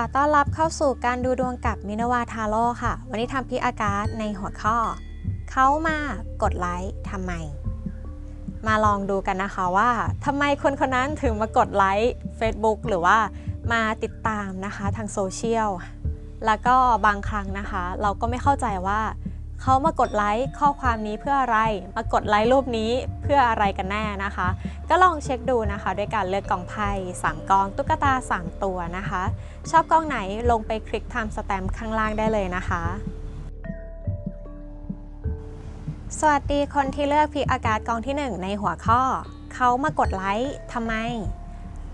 ค่ะ ต้อนรับเข้าสู่การดูดวงกับมินาวาทาโร่ค่ะ วันนี้ทำพิอากาดในหัวข้อ เขามากดไลค์ทำไม มาลองดูกันนะคะว่าทำไมคนคนนั้นถึงมากดไลค์ Facebook หรือว่ามาติดตามนะคะทางโซเชียล แล้วก็บางครั้งนะคะ เราก็ไม่เข้าใจว่า เขามากดไลค์ข้อความนี้เพื่ออะไร มากดไลค์รูปนี้เพื่ออะไรกันแน่นะคะ ก็ลองเช็คดูนะคะ ด้วยการเลือกกองไพ่3กองตุ๊กตา 3 ตัวนะคะ ชอบกองไหนลงไปคลิก Time Stamp ข้างล่างได้เลยนะคะ สวัสดีคนที่เลือกพิกอากาศกองที่ 1 ในหัวข้อ เขามากดไลค์ทำไม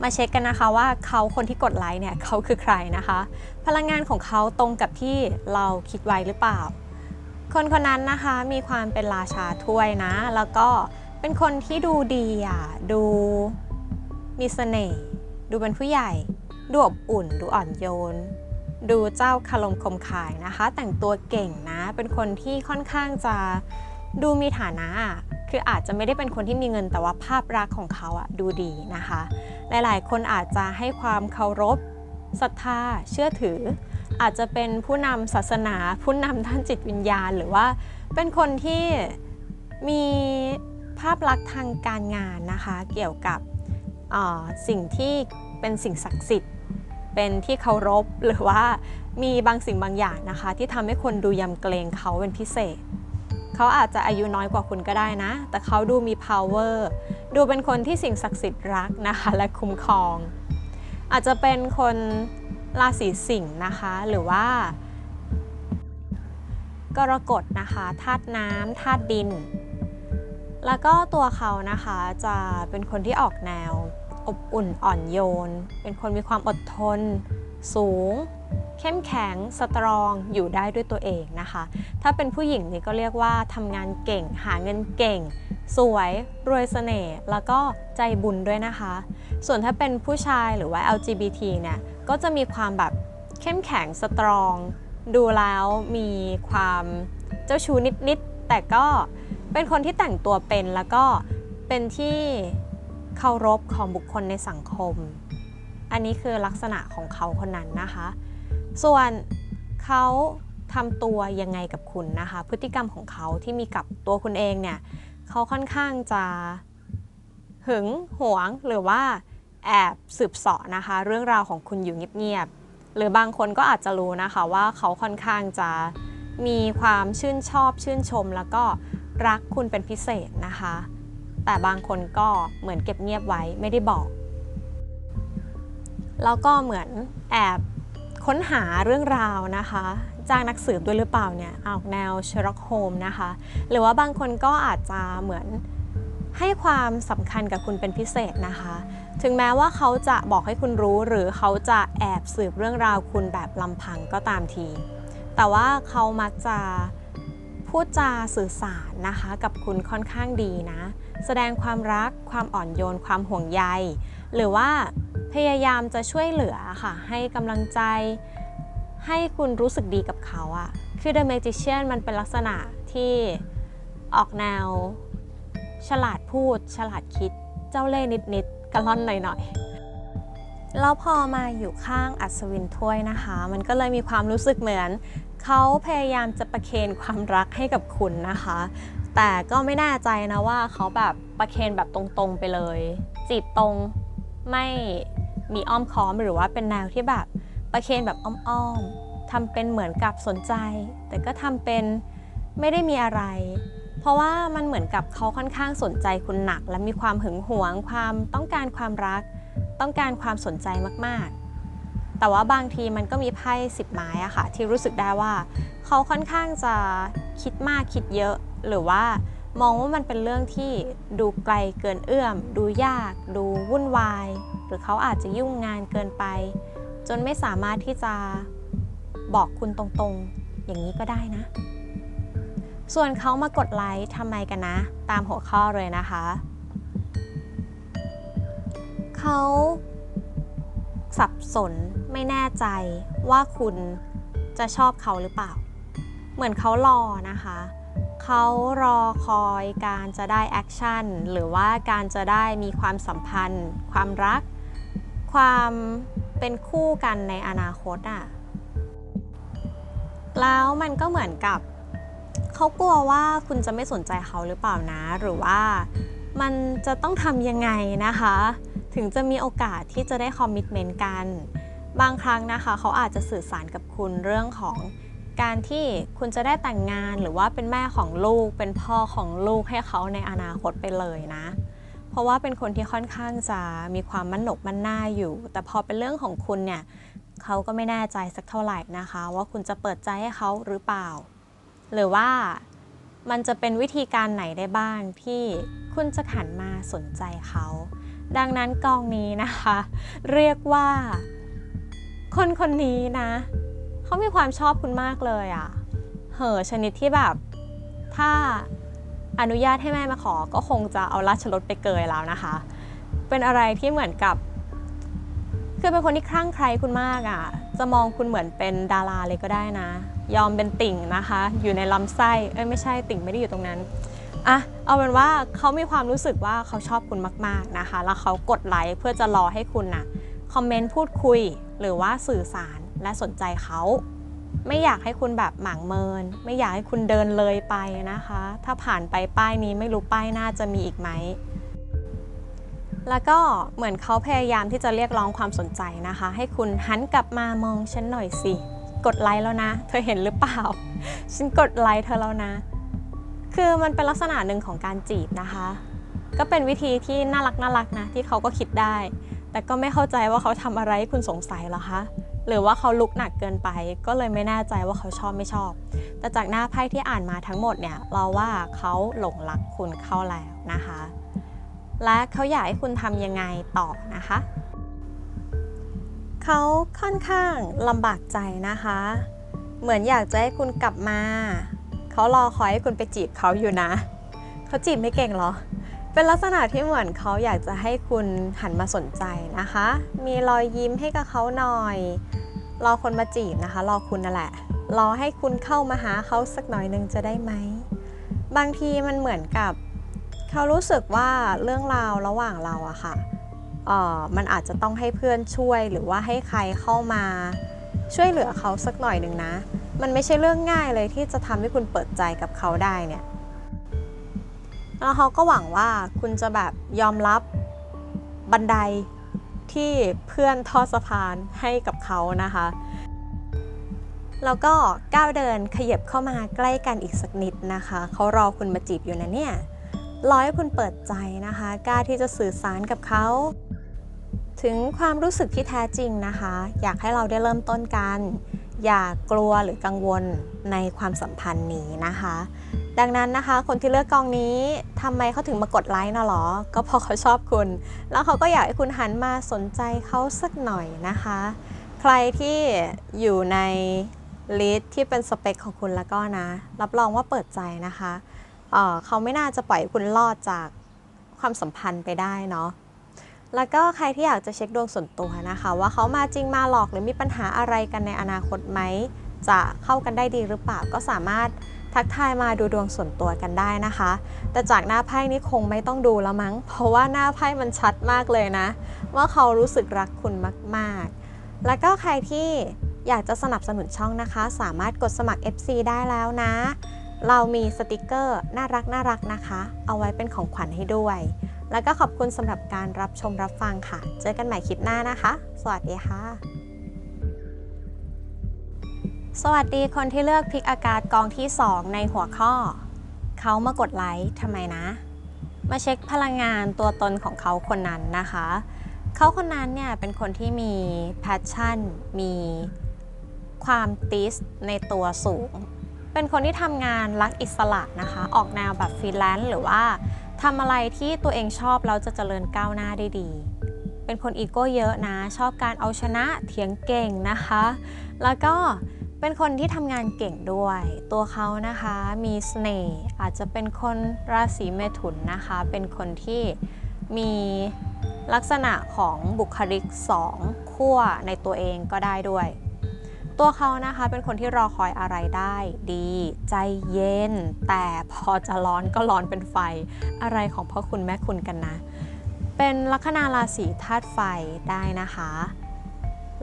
มาเช็คกันนะคะว่าเขาคนที่กดไลค์เนี่ยเขาคือใครนะคะ พลังงานของเขาตรงกับที่เราคิดไว้หรือเปล่า คนคนนั้นนะคะมีความเป็นราชาถ้วยนะ แล้วก็เป็นคนที่ดูดีอะดูมีเสน่ห์ดูเป็นผู้ใหญ่ ดูอบอุ่น ดูอ่อนโยน ดูเจ้าคารมคมขายนะคะ แต่งตัวเก่งนะ เป็นคนที่ค่อนข้างจะดูมีฐานะอะคืออาจจะไม่ได้เป็นคนที่มีเงินแต่ว่าภาพลักษณ์ของเขาอะดูดีนะคะ หลายๆ คนอาจจะให้ความเคารพศรัทธาเชื่อถือ อาจจะเป็นผู้นำศาสนา ผู้นำด้านจิตวิญญาณ หรือว่าเป็นคนที่มีภาพลักษณ์ทางการงานนะคะ เกี่ยวกับสิ่งที่เป็นสิ่งศักดิ์สิทธิ์ เป็นที่เคารพหรือว่ามีบางสิ่งบางอย่างนะคะ ที่ทำให้คนดูยำเกรงเขาเป็นพิเศษ เขาอาจจะอายุน้อยกว่าคุณก็ได้นะ แต่เขาดูมี power ดูเป็นคนที่สิ่งศักดิ์สิทธิ์รักนะคะ และคุ้มครอง อาจจะเป็นคน ราศีสิงห์นะคะหรือว่ากรกฎนะคะธาตุน้ำธาตุดิน แล้วก็ตัวเขานะคะจะเป็นคนที่ออกแนว อบอุ่นอ่อนโยน เป็นคนมีความอดทน สูง เข้มแข็งสตรองอยู่ได้ด้วยตัวเองนะคะ ถ้าเป็นผู้หญิงนี่ก็เรียกว่าทำงานเก่ง หาเงินเก่ง สวยรวยเสน่ห์แล้วก็ใจบุญด้วยนะคะ ส่วนถ้าเป็นผู้ชายหรือว่า LGBT เนี่ย ก็จะมีความแบบเข้มแข็งสตรอง ดูแล้วมีความเจ้าชู้นิดๆ แต่ก็เป็นคนที่แต่งตัวเป็นแล้วก็เป็นที่เคารพของบุคคลในสังคม อันนี้คือลักษณะของเขาคนนั้นนะคะ ส่วนเขาทำตัวยังไงกับคุณนะคะ พฤติกรรมของเขาที่มีกับตัวคุณเองเนี่ยเขาค่อนข้างจะหึงหวงหรือว่า แอบสืบเสาะนะคะ เรื่องราวของคุณอยู่เงียบๆหรือบางคนก็อาจจะรู้นะคะว่าเขาค่อนข้างจะมีความชื่นชอบชื่นชม แล้วก็รักคุณเป็นพิเศษนะคะ แต่บางคนก็เหมือนเก็บเงียบไว้ไม่ได้บอก แล้วก็เหมือนแอบค้นหาเรื่องราวนะคะจ้างนักสืบด้วยหรือเปล่าเนี่ยออกแนวเชอร์ล็อกโฮมนะคะ หรือว่าบางคนก็อาจจะเหมือนให้ความสำคัญกับคุณเป็นพิเศษนะคะ ถึงแม้ว่าเขาจะบอกให้คุณรู้ หรือเขาจะแอบสืบเรื่องราวคุณแบบลำพังก็ตามที แต่ว่าเขามักจะพูดจาสื่อสารนะคะกับคุณค่อนข้างดีนะ แสดงความรักความอ่อนโยนความห่วงใย หรือว่าพยายามจะช่วยเหลือค่ะ ให้กำลังใจ ให้คุณรู้สึกดีกับเขาอะคือ The Magician มันเป็นลักษณะที่ออกแนว ฉลาดพูด ฉลาดคิดเจ้าเล่ห์นิดๆ กระล่อนหน่อยๆแล้วพอมาอยู่ข้างอัศวินถ้วยนะคะ มันก็เลยมีความรู้สึกเหมือนเขาพยายามจะประเคนความรักให้กับคุณนะคะ แต่ก็ไม่แน่ใจนะว่าเขาแบบประเคนแบบตรงๆไปเลย จีบตรงไม่มีอ้อมค้อมหรือว่าเป็นแนวที่แบบประเคนแบบอ้อมๆทำเป็นเหมือนกับสนใจ แต่ก็ทำเป็นไม่ได้มีอะไร เพราะว่ามันเหมือนกับเขาค่อนข้างสนใจคุณหนัก และมีความหึงหวง ความต้องการความรัก ต้องการความสนใจมากๆ แต่ว่าบางทีมันก็มีไพ่สิบไม้อะค่ะ ที่รู้สึกได้ว่า เขาค่อนข้างจะคิดมากคิดเยอะ หรือว่ามองว่ามันเป็นเรื่องที่ดูไกลเกินเอื้อม ดูยาก ดูวุ่นวาย หรือเขาอาจจะยุ่งงานเกินไป จนไม่สามารถที่จะบอกคุณตรงๆ อย่างนี้ก็ได้นะ ส่วนเขามากดไลค์ทำไมกันนะ ตามหัวข้อเลยนะคะ เขาสับสนไม่แน่ใจว่าคุณจะชอบเขาหรือเปล่า เหมือนเขารอนะคะ เขารอคอยการจะได้แอคชั่นหรือว่าการจะได้มีความสัมพันธ์ ความรัก ความเป็นคู่กันในอนาคตอะ่ะ แล้วมันก็เหมือนกับ เขากลัวว่าคุณจะไม่สนใจเขาหรือเปล่านะ หรือว่ามันจะต้องทำยังไงนะคะ ถึงจะมีโอกาสที่จะได้คอมมิชเมนต์กัน บางครั้งนะคะ เขาอาจจะสื่อสารกับคุณเรื่องของการที่คุณจะได้แต่งงานหรือว่าเป็นแม่ของลูก เป็นพ่อของลูกให้เขาในอนาคตไปเลยนะ เพราะว่าเป็นคนที่ค่อนข้างจะมีความมั่นหนกมั่นหน้าอยู่ แต่พอเป็นเรื่องของคุณเนี่ยเขาก็ไม่แน่ใจสักเท่าไหร่นะคะ ว่าคุณจะเปิดใจให้เขาหรือเปล่า หรือว่ามันจะเป็นวิธีการไหนได้บ้างที่คุณจะหันมาสนใจเขา ดังนั้นกองนี้นะคะ เรียกว่า คนคนนี้นะ เขามีความชอบคุณมากเลยอะ่ะ เหอชนิดที่แบบ ถ้าอนุญาตให้แม่มาขอ ก็คงจะเอาราชรถไปเกยแล้วนะคะ เป็นอะไรที่เหมือนกับ คือเป็นคนที่คลั่งใครคุณมากอะ่ะ จะมองคุณเหมือนเป็นดาราเลยก็ได้นะ ยอมเป็นติ่งนะคะ อยู่ในลำไส้เอ้ยไม่ใช่ติ่งไม่ได้อยู่ตรงนั้นอะเอาเป็นว่าเขามีความรู้สึกว่าเขาชอบคุณมาก ๆนะคะ แล้วเขากดไลค์เพื่อจะรอให้คุณนะ่ะคอมเมนต์พูดคุยหรือว่าสื่อสารและสนใจเขาไม่อยากให้คุณแบบหมางเมิน ไม่อยากให้คุณเดินเลยไปนะคะ ถ้าผ่านไปป้ายนี้ไม่รู้ป้ายหน้าจะมีอีกไหม แล้วก็เหมือนเขาพยายามที่จะเรียกร้องความสนใจนะคะ ให้คุณหันกลับมามองฉันหน่อยสิ กดไลค์แล้วนะ เธอเห็นหรือเปล่า ฉันกดไลค์เธอแล้วนะ คือมันเป็นลักษณะหนึ่งของการจีบนะคะ ก็เป็นวิธีที่น่ารักน่ารักนะ ที่เขาก็คิดได้ แต่ก็ไม่เข้าใจว่าเขาทำอะไรให้คุณสงสัยหรอคะหรือว่าเขาลุกหนักเกินไป ก็เลยไม่แน่ใจว่าเขาชอบไม่ชอบ แต่จากหน้าไพ่ที่อ่านมาทั้งหมดเนี่ย เราว่าเขาหลงรักคุณเข้าแล้วนะคะ และเขาอยากให้คุณทำยังไงต่อนะคะ เขาค่อนข้างลำบากใจนะคะ เหมือนอยากจะให้คุณกลับมา เขารอคอยให้คุณไปจีบเขาอยู่นะ เขาจีบไม่เก่งหรอ เป็นลักษณะที่เหมือนเขาอยากจะให้คุณหันมาสนใจนะคะ มีรอยยิ้มให้กับเขาหน่อย รอคนมาจีบนะคะ รอคุณนั่นแหละ รอให้คุณเข้ามาหาเขาสักหน่อยหนึ่งจะได้ไหม บางทีมันเหมือนกับ เขารู้สึกว่าเรื่องราวระหว่างเราอะค่ะมันอาจจะต้องให้เพื่อนช่วยหรือว่าให้ใครเข้ามาช่วยเหลือเขาสักหน่อยหนึ่งนะ มันไม่ใช่เรื่องง่ายเลยที่จะทำให้คุณเปิดใจกับเขาได้เนี่ยแล้วเขาก็หวังว่าคุณจะแบบยอมรับบันไดที่เพื่อนทอดสะพานให้กับเขานะคะ แล้วก็ก้าวเดินขยับเข้ามาใกล้กันอีกสักนิดนะคะ เขารอคุณมาจีบอยู่นะเนี่ย รอให้คุณเปิดใจนะคะ กล้าที่จะสื่อสารกับเขา ถึงความรู้สึกที่แท้จริงนะคะ อยากให้เราได้เริ่มต้นกัน อย่ากลัวหรือกังวลในความสัมพันธ์นี้นะคะ ดังนั้นนะคะ คนที่เลือกกองนี้ทำไมเขาถึงมากดไลค์นะหรอ ก็เพราะเขาชอบคุณ แล้วเขาก็อยากให้คุณหันมาสนใจเขาสักหน่อยนะคะ ใครที่อยู่ในลิสต์ที่เป็นสเปคของคุณแล้วก็นะ รับรองว่าเปิดใจนะคะ เขาไม่น่าจะปล่อยคุณรอดจากความสัมพันธ์ไปได้เนาะแล้วก็ใครที่อยากจะเช็คดวงส่วนตัวนะคะ ว่าเขามาจริงมาหลอกหรือมีปัญหาอะไรกันในอนาคตไหม จะเข้ากันได้ดีหรือเปล่าก็สามารถทักทายมาดูดวงส่วนตัวกันได้นะคะ แต่จากหน้าไพ่นี้คงไม่ต้องดูแล้วมั้ง เพราะว่าหน้าไพ่มันชัดมากเลยนะ ว่าเขารู้สึกรักคุณมากๆ แล้วก็ใครที่อยากจะสนับสนุนช่องนะคะ สามารถกดสมัคร FC ได้แล้วนะ เรามีสติกเกอร์น่ารักน่ารักนะคะ เอาไว้เป็นของขวัญให้ด้วย แล้วก็ขอบคุณสำหรับการรับชมรับฟังค่ะ เจอกันใหม่คลิปหน้านะคะ สวัสดีค่ะ สวัสดีคนที่เลือกพิกอากาศกองที่ 2 ในหัวข้อ เขามากดไลค์ทำไมนะ มาเช็คพลังงานตัวตนของเขาคนนั้นนะคะ เขาคนนั้นเนี่ยเป็นคนที่มีแพชชั่น มีความติสในตัวสูง เป็นคนที่ทำงานรักอิสระนะคะ ออกแนวแบบฟรีแลนซ์หรือว่าทำอะไรที่ตัวเองชอบแล้วจะเจริญก้าวหน้าได้ดี เป็นคนอีโก้เยอะนะ ชอบการเอาชนะเถียงเก่งนะคะ แล้วก็เป็นคนที่ทำงานเก่งด้วย ตัวเขานะคะมีเสน่ห์อาจจะเป็นคนราศีเมถุนนะคะ เป็นคนที่มีลักษณะของบุคลิกสองขั้วในตัวเองก็ได้ด้วย ตัวเขานะคะเป็นคนที่รอคอยอะไรได้ดี ใจเย็น แต่พอจะร้อนก็ร้อนเป็นไฟ อะไรของพ่อคุณแม่คุณกันนะ เป็นลัคนาราศีธาตุไฟได้นะคะ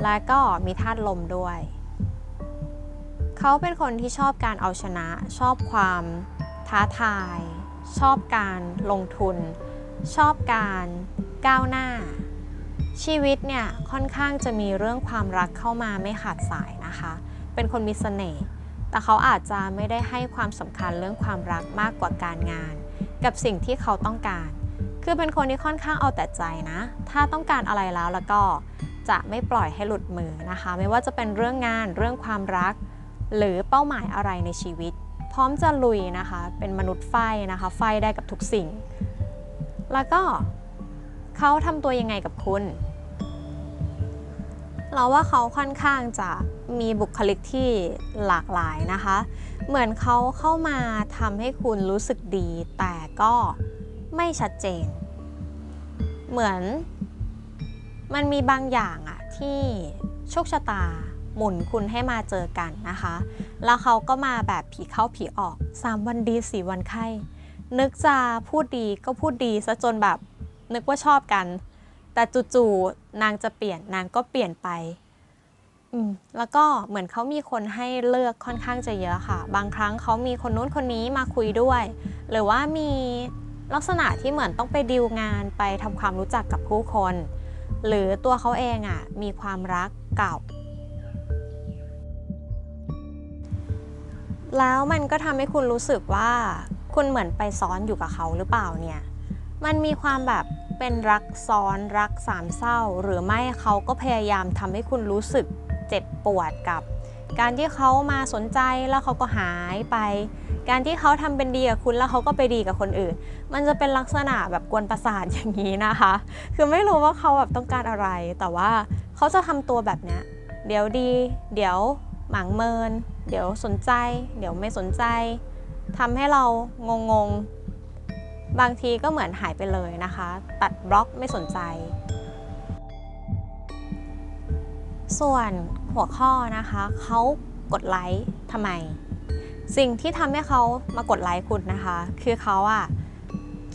และก็มีธาตุลมด้วย เขาเป็นคนที่ชอบการเอาชนะ ชอบความท้าทาย ชอบการลงทุน ชอบการก้าวหน้าชีวิตเนี่ยค่อนข้างจะมีเรื่องความรักเข้ามาไม่ขาดสาย นะคะ เป็นคนมีเสน่ห์แต่เขาอาจจะไม่ได้ให้ความสำคัญเรื่องความรักมากกว่าการงาน กับสิ่งที่เขาต้องการ คือเป็นคนที่ค่อนข้างเอาแต่ใจนะ ถ้าต้องการอะไรแล้วแล้วก็จะไม่ปล่อยให้หลุดมือนะคะ ไม่ว่าจะเป็นเรื่องงานเรื่องความรัก หรือเป้าหมายอะไรในชีวิต พร้อมจะลุยนะคะ เป็นมนุษย์ไฟนะคะ ไฟได้กับทุกสิ่ง แล้วก็เขาทำตัวยังไงกับคุณ เราว่าเขาค่อนข้างจะมีบุคลิกที่หลากหลายนะคะ เหมือนเขาเข้ามาทำให้คุณรู้สึกดี แต่ก็ไม่ชัดเจน เหมือนมันมีบางอย่างอะที่โชคชะตาหมุนคุณให้มาเจอกันนะคะ แล้วเขาก็มาแบบผีเข้าผีออก 3 วันดีสี่วันไข้ นึกจะพูดดีก็พูดดีซะจนแบบนึกว่าชอบกัน แต่จู่ๆ นางจะเปลี่ยนนางก็เปลี่ยนไปอืมแล้วก็เหมือนเขามีคนให้เลือกค่อนข้างจะเยอะค่ะ บางครั้งเขามีคนนู้นคนนี้มาคุยด้วย หรือว่ามีลักษณะที่เหมือนต้องไปดีลงานไปทำความรู้จักกับผู้คน หรือตัวเขาเองอะ่ะมีความรักเก่า แล้วมันก็ทำให้คุณรู้สึกว่า คุณเหมือนไปซ้อนอยู่กับเขาหรือเปล่าเนี่ย มันมีความแบบ เป็นรักซ้อนรักสามเศร้า หรือไม่เขาก็พยายามทำให้คุณรู้สึกเจ็บปวดกับ การที่เขามาสนใจแล้วเขาก็หายไป การที่เขาทำเป็นดีกับคุณแล้วเขาก็ไปดีกับคนอื่น มันจะเป็นลักษณะแบบกวนประสาทอย่างนี้นะคะ คือไม่รู้ว่าเขาแบบต้องการอะไร แต่ว่าเขาจะทำตัวแบบเนี้ยเดี๋ยวดี เดี๋ยวหมางเมิน เดี๋ยวสนใจ เดี๋ยวไม่สนใจทำให้เรางงๆ บางทีก็เหมือนหายไปเลยนะคะ ตัดบล็อกไม่สนใจ ส่วนหัวข้อนะคะเขากดไลค์ทำไม สิ่งที่ทำให้เขามากดไลค์คุณนะคะ คือเขาอะ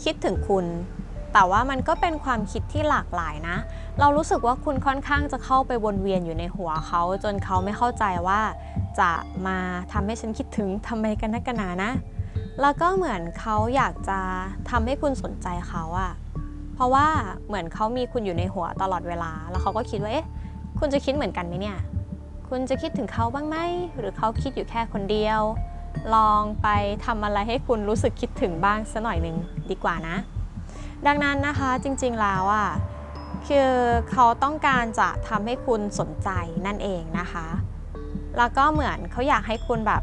คิดถึงคุณ แต่ว่ามันก็เป็นความคิดที่หลากหลายนะ เรารู้สึกว่าคุณค่อนข้างจะเข้าไปวนเวียนอยู่ในหัวเขา จนเขาไม่เข้าใจว่าจะมาทำให้ฉันคิดถึงทำไมกันนักกันหนานะ แล้วก็เหมือนเขาอยากจะทำให้คุณสนใจเขาอะเพราะว่าเหมือนเขามีคุณอยู่ในหัวตลอดเวลา แล้วเขาก็คิดว่าเอ๊ะคุณจะคิดเหมือนกันไหมเนี่ย คุณจะคิดถึงเขาบ้างไหมหรือเขาคิดอยู่แค่คนเดียว ลองไปทำอะไรให้คุณรู้สึกคิดถึงบ้างสักหน่อยหนึ่งดีกว่านะ ดังนั้นนะคะจริงๆแล้วอะคือเขาต้องการจะทำให้คุณสนใจนั่นเองนะคะ แล้วก็เหมือนเขาอยากให้คุณแบบ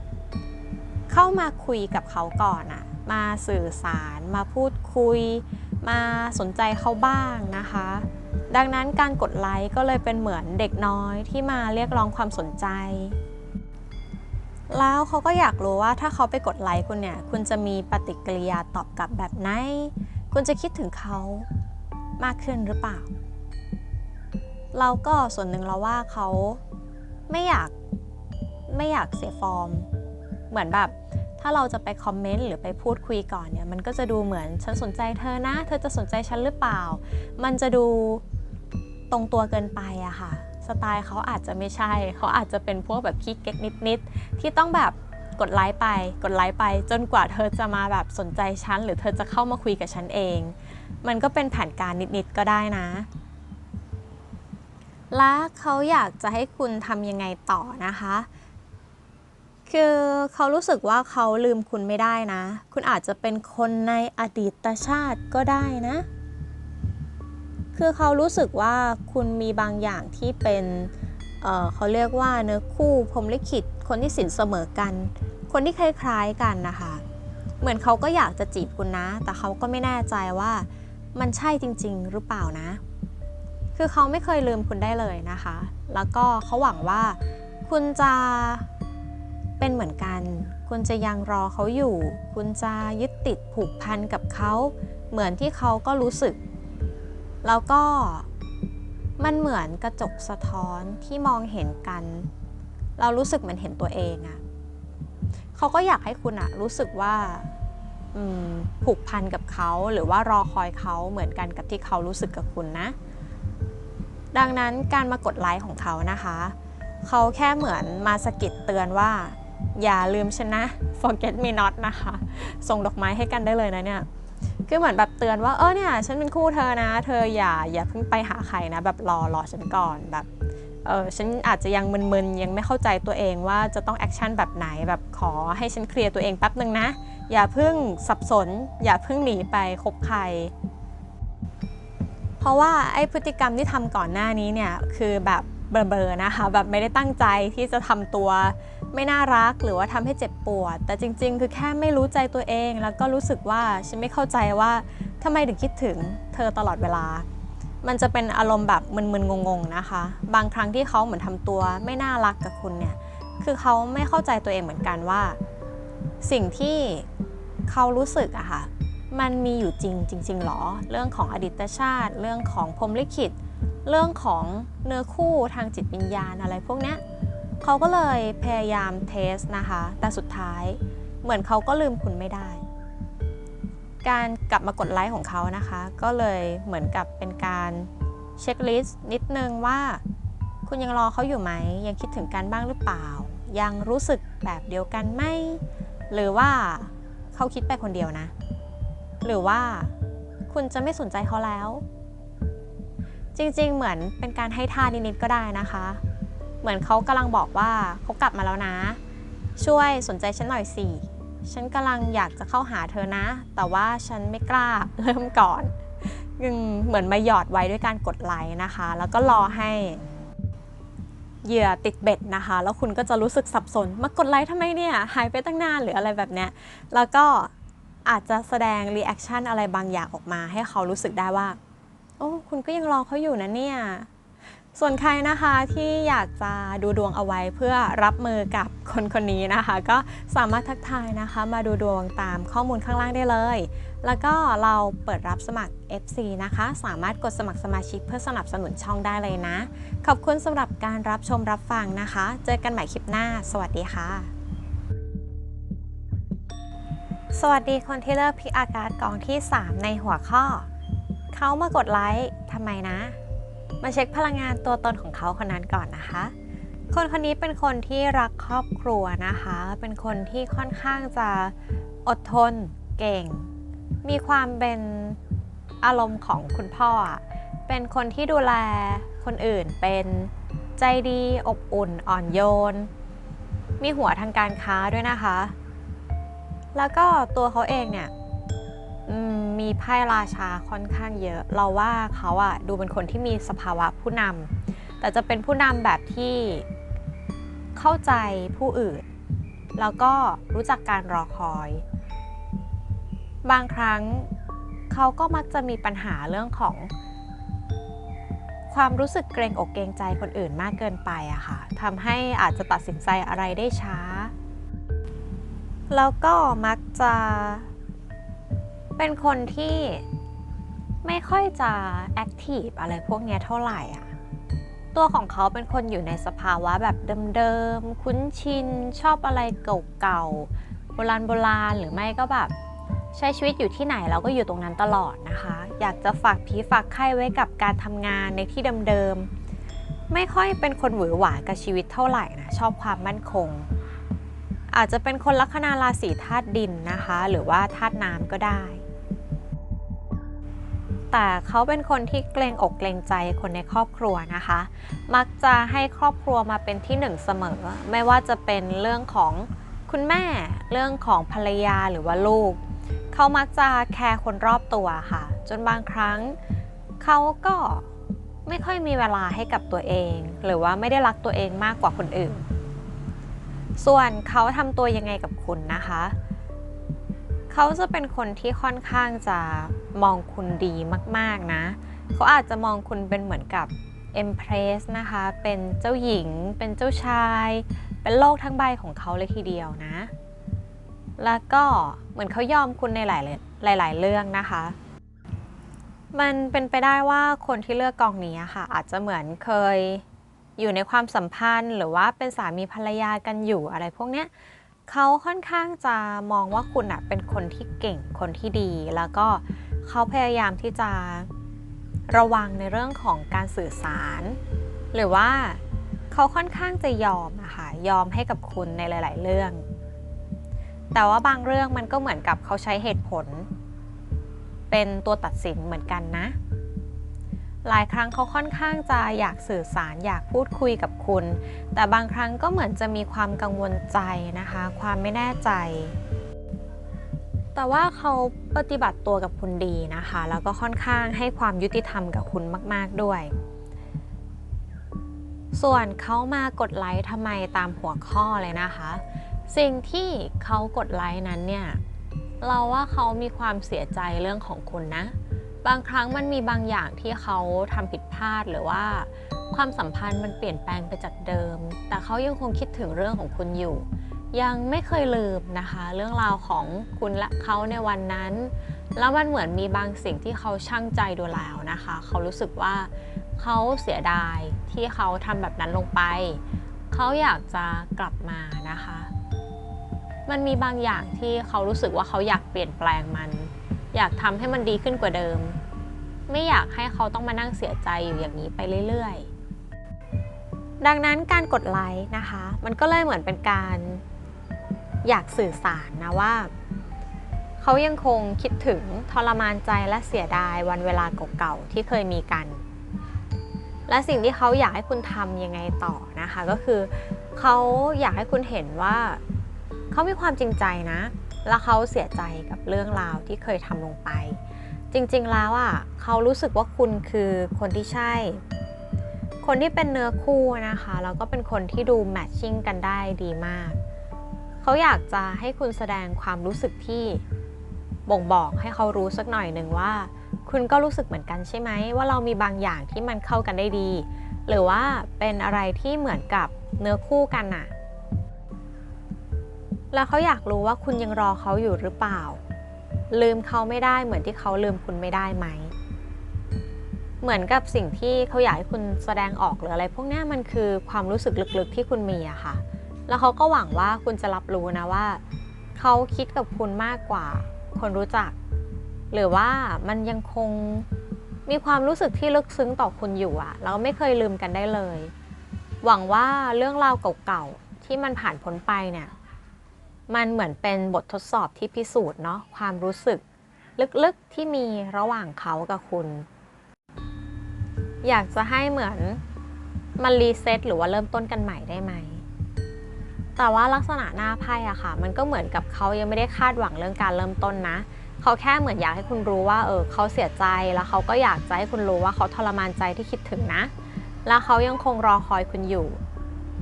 เข้ามาคุยกับเขาก่อนอะมาสื่อสารมาพูดคุย มาสนใจเขาบ้างนะคะ ดังนั้นการกดไลค์ก็เลยเป็นเหมือนเด็กน้อยที่มาเรียกร้องความสนใจ แล้วเขาก็อยากรู้ว่าถ้าเขาไปกดไลค์คุณเนี่ย คุณจะมีปฏิกิริยาตอบกลับแบบไหน คุณจะคิดถึงเขามากขึ้นหรือเปล่า เราก็ส่วนหนึ่งเราว่าเขาไม่อยากไม่อยากเสียฟอร์ม เหมือนแบบ ถ้าเราจะไปคอมเมนต์หรือไปพูดคุยก่อนเนี่ยมันก็จะดูเหมือนฉันสนใจเธอนะ เธอจะสนใจฉันหรือเปล่า มันจะดูตรงตัวเกินไปอะค่ะ สไตล์เขาอาจจะไม่ใช่ เขาอาจจะเป็นพวกแบบขี้เก๊กนิดๆที่ต้องแบบกดไลค์ไป กดไลค์ไป จนกว่าเธอจะมาแบบสนใจฉันหรือเธอจะเข้ามาคุยกับฉันเอง มันก็เป็นแผนการนิดๆก็ได้นะ และเขาอยากจะให้คุณทำยังไงต่อนะคะ คือเขารู้สึกว่าเขาลืมคุณไม่ได้นะ คุณอาจจะเป็นคนในอดีตชาติก็ได้นะ คือเขารู้สึกว่าคุณมีบางอย่างที่เป็นเเขาเรียกว่าเนื้อคู่พรมลิขิต คนที่สินเสมอกัน คนที่คล้ายๆกันนะคะ เหมือนเขาก็อยากจะจีบคุณนะ แต่เขาก็ไม่แน่ใจว่ามันใช่จริง ๆ หรือเปล่านะ คือเขาไม่เคยลืมคุณได้เลยนะคะ แล้วก็เขาหวังว่าคุณจะ เป็นเหมือนกัน คุณจะยังรอเขาอยู่ คุณจะยึดติดผูกพันกับเขาเหมือนที่เขาก็รู้สึก แล้วก็มันเหมือนกระจกสะท้อนที่มองเห็นกัน เรารู้สึกเหมือนเห็นตัวเองอะเขาก็อยากให้คุณอะรู้สึกว่าผูกพันกับเขาหรือว่ารอคอยเขาเหมือนกันกับที่เขารู้สึกกับคุณนะ ดังนั้นการมากดไลค์ของเขานะคะ เขาแค่เหมือนมาสกิดเตือนว่า อย่าลืมฉันนะ forget me not นะคะ ส่งดอกไม้ให้กันได้เลยนะเนี่ยคือเหมือนแบบเตือนว่าเออเนี่ยฉันเป็นคู่เธอนะ เธออย่าอย่าเพิ่งไปหาใครนะ แบบรอรอฉันก่อนแบบเออฉันอาจจะยังมึนๆยังไม่เข้าใจตัวเองว่าจะต้องแอคชั่นแบบไหนแบบขอให้ฉันเคลียร์ตัวเองแป๊บหนึ่งนะ อย่าเพิ่งสับสน อย่าเพิ่งหนีไปคบใคร เพราะว่าไอ้พฤติกรรมที่ทำก่อนหน้านี้เนี่ยคือแบบเบลอๆนะคะแบบไม่ได้ตั้งใจที่จะทำตัว ไม่น่ารักหรือว่าทำให้เจ็บปวด แต่จริง ๆ คือแค่ไม่รู้ใจตัวเอง แล้วก็รู้สึกว่าฉันไม่เข้าใจว่าทำไมถึงคิดถึงเธอตลอดเวลา มันจะเป็นอารมณ์แบบมึนๆงงๆนะคะ บางครั้งที่เขาเหมือนทำตัว ไม่น่ารักกับคุณเนี่ยคือเขาไม่เข้าใจตัวเองเหมือนกันว่า สิ่งที่เขารู้สึกอะค่ะมันมีอยู่จริงจริงๆหรอ เรื่องของอดีตชาติ เรื่องของพรมลิขิต เรื่องของเนื้อคู่ทางจิตวิญญาณอะไรพวกเนี้ย เขาก็เลยพยายามเทสนะคะ แต่สุดท้ายเหมือนเขาก็ลืมคุณไม่ได้ การกลับมากดไลค์ของเขานะคะ ก็เลยเหมือนกับเป็นการเช็คลิสต์นิดนึงว่า คุณยังรอเขาอยู่ไหม ยังคิดถึงกันบ้างหรือเปล่า ยังรู้สึกแบบเดียวกันไหมหรือว่าเขาคิดไปคนเดียวนะ หรือว่าคุณจะไม่สนใจเขาแล้ว จริงๆ เหมือนเป็นการให้ท่านิดๆก็ได้นะคะ เหมือนเขากำลังบอกว่าเขากลับมาแล้วนะ ช่วยสนใจฉันหน่อยสิฉันกำลังอยากจะเข้าหาเธอนะ แต่ว่าฉันไม่กล้าเริ่มก่อนเหมือนมาหยอดไว้ด้วยการกดไลค์นะคะ แล้วก็รอให้เหยื่อติดเบ็ดนะคะ แล้วคุณก็จะรู้สึกสับสน มากดไลค์ทำไมเนี่ยหายไปตั้งนานหรืออะไรแบบเนี้ยแล้วก็อาจจะแสดงรีแอคชั่นอะไรบางอย่างออกมา ให้เขารู้สึกได้ว่า โอ้ คุณก็ยังรอเขาอยู่นะเนี่ย ส่วนใครนะคะที่อยากจะดูดวงเอาไว้เพื่อรับมือกับคนคนนี้นะคะ ก็สามารถทักทายนะคะ มาดูดวงตามข้อมูลข้างล่างได้เลย แล้วก็เราเปิดรับสมัคร FC นะคะ สามารถกดสมัครสมาชิกเพื่อสนับสนุนช่องได้เลยนะ ขอบคุณสำหรับการรับชมรับฟังนะคะ เจอกันใหม่คลิปหน้า สวัสดีค่ะ สวัสดีคนที่เลือกพิกอากาศกองที่ 3 ในหัวข้อ เขามากดไลค์ทำไมนะ มาเช็คพลังงานตัวตนของเขาคนนั้นก่อนนะคะ คนคนนี้เป็นคนที่รักครอบครัวนะคะ เป็นคนที่ค่อนข้างจะอดทนเก่ง มีความเป็นอารมณ์ของคุณพ่อ เป็นคนที่ดูแลคนอื่นเป็นใจดีอบอุ่นอ่อนโยน มีหัวทางการค้าด้วยนะคะ แล้วก็ตัวเขาเองเนี่ย อืมมีไพ่ราชาค่อนข้างเยอะ เราว่าเขาอะดูเป็นคนที่มีสภาวะผู้นำแต่จะเป็นผู้นำแบบที่เข้าใจผู้อื่น แล้วก็รู้จักการรอคอย บางครั้งเขาก็มักจะมีปัญหาเรื่องของ ความรู้สึกเกรงอกเกรงใจคนอื่นมากเกินไปอะค่ะทำให้อาจจะตัดสินใจอะไรได้ช้า แล้วก็มักจะ เป็นคนที่ไม่ค่อยจะแอคทีฟอะไรพวกเนี้ยเท่าไหร่อะ ตัวของเขาเป็นคนอยู่ในสภาวะแบบเดิมๆ คุ้นชิน ชอบอะไรเก่าๆ โบราณโบราณหรือไม่ก็แบบ ใช้ชีวิตอยู่ที่ไหนเราก็อยู่ตรงนั้นตลอดนะคะ อยากจะฝากผีฝากไข้ไว้กับการทำงานในที่เดิมๆ ไม่ค่อยเป็นคนหวือหวากับชีวิตเท่าไหร่นะ ชอบความมั่นคง อาจจะเป็นคนลัคนาราศีธาตุดินนะคะ หรือว่าธาตุน้ำก็ได้ แต่เขาเป็นคนที่เกรงอกเกรงใจคนในครอบครัวนะคะ มักจะให้ครอบครัวมาเป็นที่หนึ่งเสมอ ไม่ว่าจะเป็นเรื่องของคุณแม่ เรื่องของภรรยาหรือว่าลูก เขามักจะแคร์คนรอบตัวค่ะ จนบางครั้งเขาก็ไม่ค่อยมีเวลาให้กับตัวเอง หรือว่าไม่ได้รักตัวเองมากกว่าคนอื่น ส่วนเขาทำตัวยังไงกับคุณนะคะ เขาจะเป็นคนที่ค่อนข้างจะมองคุณดีมากๆนะ เขาอาจจะมองคุณเป็นเหมือนกับ Empress นะคะ เป็นเจ้าหญิง เป็นเจ้าชาย เป็นโลกทั้งใบของเขาเลยทีเดียวนะ แล้วก็เหมือนเขายอมคุณในหลายหลาย ๆ เรื่องนะคะ มันเป็นไปได้ว่าคนที่เลือกกองนี้ค่ะ อาจจะเหมือนเคยอยู่ในความสัมพันธ์ หรือว่าเป็นสามีภรรยากันอยู่อะไรพวกเนี้ย เขาค่อนข้างจะมองว่าคุณอะเป็นคนที่เก่งคนที่ดี แล้วก็เขาพยายามที่จะระวังในเรื่องของการสื่อสาร หรือว่าเขาค่อนข้างจะยอมอะค่ะยอมให้กับคุณในหลาย ๆ เรื่อง แต่ว่าบางเรื่องมันก็เหมือนกับเขาใช้เหตุผล เป็นตัวตัดสินเหมือนกันนะ หลายครั้งเขาค่อนข้างจะอยากสื่อสารอยากพูดคุยกับคุณ แต่บางครั้งก็เหมือนจะมีความกังวลใจนะคะ ความไม่แน่ใจ แต่ว่าเขาปฏิบัติตัวกับคุณดีนะคะ แล้วก็ค่อนข้างให้ความยุติธรรมกับคุณมาก ๆด้วย ส่วนเขามากดไลค์ทำไมตามหัวข้อเลยนะคะ สิ่งที่เขากดไลค์นั้นเนี่ยเราว่าเขามีความเสียใจเรื่องของคุณนะ บางครั้งมันมีบางอย่างที่เขาทำผิดพลาดหรือว่า ความสัมพันธ์มันเปลี่ยนแปลงไปจากเดิม แต่เขายังคงคิดถึงเรื่องของคุณอยู่ ยังไม่เคยลืมนะคะ เรื่องราวของคุณและเขาในวันนั้น แล้วมันเหมือนมีบางสิ่งที่เขาช่างใจดูแล้วนะคะ เขารู้สึกว่าเขาเสียดายที่เขาทำแบบนั้นลงไป เขาอยากจะกลับมานะคะ มันมีบางอย่างที่เขารู้สึกว่าเขาอยากเปลี่ยนแปลงมัน อยากทำให้มันดีขึ้นกว่าเดิม ไม่อยากให้เขาต้องมานั่งเสียใจอยู่อย่างนี้ไปเรื่อยๆ ดังนั้นการกดไลค์นะคะ มันก็เลยเหมือนเป็นการอยากสื่อสารนะว่า เขายังคงคิดถึงทรมานใจและเสียดายวันเวลาเก่าๆที่เคยมีกัน และสิ่งที่เขาอยากให้คุณทำยังไงต่อนะคะ ก็คือ เขาอยากให้คุณเห็นว่า เขามีความจริงใจนะ และเขาเสียใจกับเรื่องราวที่เคยทำลงไป จริงๆแล้วอะเขารู้สึกว่าคุณคือคนที่ใช่ คนที่เป็นเนื้อคู่นะคะแล้วก็เป็นคนที่ดูแมทชิ่งกันได้ดีมาก เขาอยากจะให้คุณแสดงความรู้สึกที่บ่งบอกให้เขารู้สักหน่อยหนึ่งว่า คุณก็รู้สึกเหมือนกันใช่ไหมว่าเรามีบางอย่างที่มันเข้ากันได้ดี หรือว่าเป็นอะไรที่เหมือนกับเนื้อคู่กันน่ะ แล้วเขาอยากรู้ว่าคุณยังรอเขาอยู่หรือเปล่า ลืมเขาไม่ได้เหมือนที่เขาลืมคุณไม่ได้ไหม เหมือนกับสิ่งที่เขาอยากให้คุณแสดงออกหรืออะไร พวกนี้มันคือความรู้สึกลึกๆที่คุณมีอะค่ะ แล้วเขาก็หวังว่าคุณจะรับรู้นะว่าเขาคิดกับคุณมากกว่า คนรู้จัก หรือว่ามันยังคงมีความรู้สึกที่ลึกซึ้งต่อคุณอยู่อะแล้วไม่เคยลืมกันได้เลย หวังว่าเรื่องราวเก่าๆที่มันผ่านพ้นไปเนี่ย มันเหมือนเป็นบททดสอบที่พิสูจน์เนาะความรู้สึกลึกๆที่มีระหว่างเขากับคุณ อยากจะให้เหมือนมันรีเซ็ตหรือว่าเริ่มต้นกันใหม่ได้ไหม แต่ว่าลักษณะหน้าไพ่อะค่ะ มันก็เหมือนกับเขายังไม่ได้คาดหวังเรื่องการเริ่มต้นนะ เขาแค่เหมือนอยากให้คุณรู้ว่าเออเขาเสียใจแล้วเขาก็อยากจะให้คุณรู้ว่าเขาทรมานใจที่คิดถึงนะ แล้วเขายังคงรอคอยคุณอยู่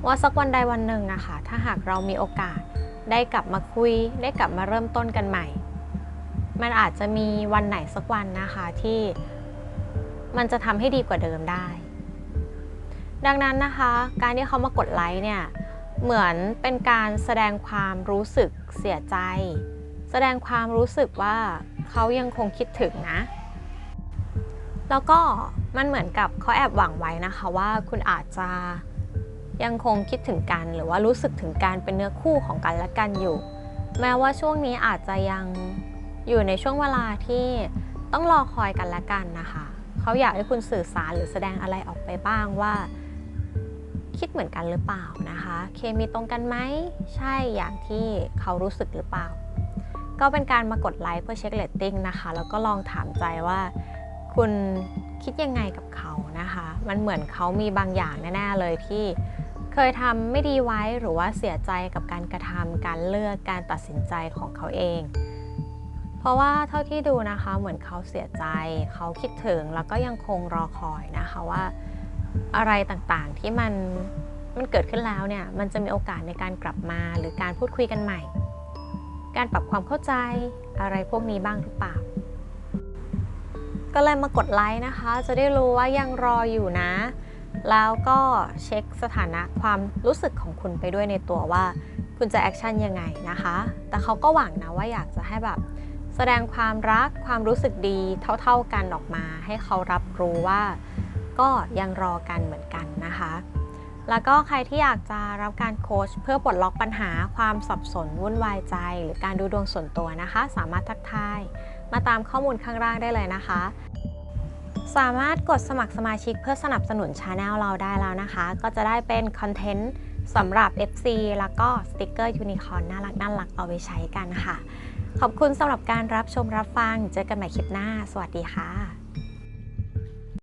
ว่าสักวันใดวันหนึ่งอะค่ะ ถ้าหากเรามีโอกาส ได้กลับมาคุย ได้กลับมาเริ่มต้นกันใหม่ มันอาจจะมีวันไหนสักวันนะคะที่มันจะทำให้ดีกว่าเดิมได้ ดังนั้นนะคะ การที่เขามากดไลค์เนี่ยเหมือนเป็นการแสดงความรู้สึกเสียใจ แสดงความรู้สึกว่าเขายังคงคิดถึงนะ แล้วก็มันเหมือนกับเขาแอบหวังไว้นะคะว่าคุณอาจจะ ยังคงคิดถึงกัน หรือว่ารู้สึกถึงการเป็นเนื้อคู่ของกันและกันอยู่ แม้ว่าช่วงนี้อาจจะยังอยู่ในช่วงเวลาที่ต้องรอคอยกันและกันนะคะ เขาอยากให้คุณสื่อสารหรือแสดงอะไรออกไปบ้างว่า คิดเหมือนกันหรือเปล่านะคะ เคมีตรงกันไหมใช่อย่างที่เขารู้สึกหรือเปล่า ก็เป็นการมากดไลค์เพื่อเช็คเลตติ้งนะคะ แล้วก็ลองถามใจว่าคุณคิดยังไงกับเขานะคะ มันเหมือนเขามีบางอย่างแน่ๆเลยที่ ยทำไม่ดีไว้หรือว่าเสียใจกับการกระทำการเลือกการตัดสินใจของเขาเอง เพราะว่าเท่าที่ดูนะคะเหมือนเขาเสียใจ เขาคิดถึงแล้วก็ยังคงรอคอยนะคะว่า อะไรต่างๆที่มันมันเกิดขึ้นแล้วเนี่ยมันจะมีโอกาสในการกลับมาหรือการพูดคุยกันใหม่ การปรับความเข้าใจอะไรพวกนี้บ้างหรือเปล่าก็เลยมากดไลค์นะคะ จะได้รู้ว่ายังรออยู่นะ แล้วก็เช็คสถานะความรู้สึกของคุณไปด้วยในตัวว่า คุณจะแอคชั่นยังไงนะคะ แต่เขาก็หวังนะว่าอยากจะให้แบบแสดงความรักความรู้สึกดีเท่า ๆกันออกมา ให้เขารับรู้ว่าก็ยังรอกันเหมือนกันนะคะ แล้วก็ใครที่อยากจะรับการโค้ชเพื่อปลดล็อกปัญหาความสับสนวุ่นวายใจ หรือการดูดวงส่วนตัวนะคะ สามารถทักทายมาตามข้อมูลข้างล่างได้เลยนะคะ สามารถกดสมัครสมาชิกเพื่อสนับสนุนชาแนลเราได้แล้วนะคะ ก็จะได้เป็นคอนเทนต์สำหรับ FC แล้วก็สติกเกอร์ยูนิคอร์นน่ารักน่ารักเอาไปใช้กันค่ะ ขอบคุณสำหรับการรับชมรับฟัง เจอกันใหม่คลิปหน้า สวัสดีค่ะ